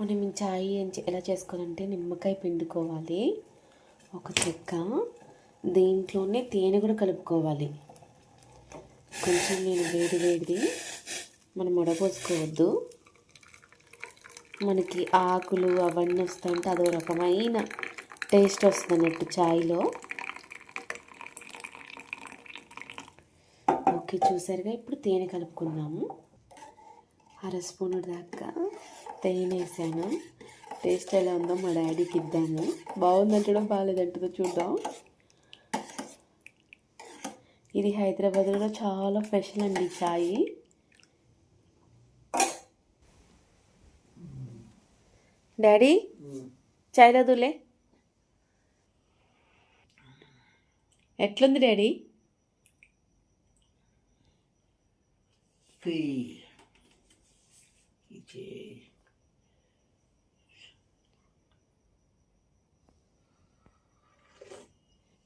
మనం చాయ్ చే- ఎలా చేసుకోవాలంటే నిమ్మకాయ పిండుకోవాలి. ఒక చెక్క. దీంట్లోనే తేనె కూడా కలుపుకోవాలి. కొంచెం నేను వేడి వేడిది మనం వడపోసుకోవద్దు. మనకి ఆకులు అవన్నీ వస్తాయంటే అదో రకమైన టేస్ట్ వస్తుంది అన్నట్టు చాయ్లో. ఓకే చూసారుగా? ఇప్పుడు తేనె కలుపుకుందాము. అర స్పూన్ దాకా తేనె వేసాను టేస్ట్ ఎలా ఉందో మా డాడీకి ఇద్దాము. బాగుందంటడం బాగాలేదంటుందో చూద్దాం. ఇది హైదరాబాద్లో చాలా స్పెషల్ అండి చాయ్. డాడీ చాయ్ రాదులే ఎట్లుంది డాడీ? Fy.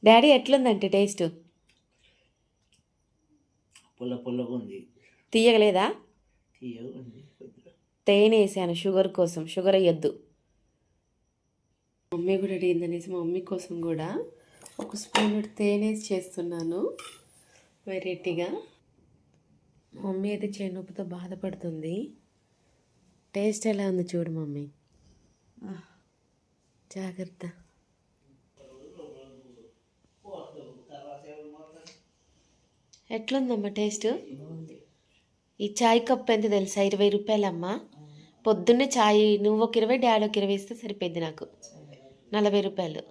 డాడీ ఎట్లుందంటే టేస్ట్? పుల్ల పుల్లగా ఉంది. తీయగలేదా? తేనె వేసాను షుగర్ కోసం. షుగర్ వేయొద్దు. మమ్మీ కూడా అడిగిందనేసి మా మమ్మీ కోసం కూడా ఒక స్పూన్ తేనె చేస్తున్నాను. వెరైటీగా మమ్మీ అయితే చేనొప్పితో బాధపడుతుంది. టేస్ట్ ఎలా ఉంది చూడు మమ్మీ. జాగ్రత్త. ఎట్లుందమ్మా టేస్ట్? ఈ చాయ్ కప్ ఎంత తెలుసా? ఇరవై రూపాయలమ్మా. పొద్దున్నే చాయ్ నువ్వు ఒక ఇరవై డాడీ ఒక ఇరవై ఇస్తే సరిపోయింది నాకు. నలభై రూపాయలు.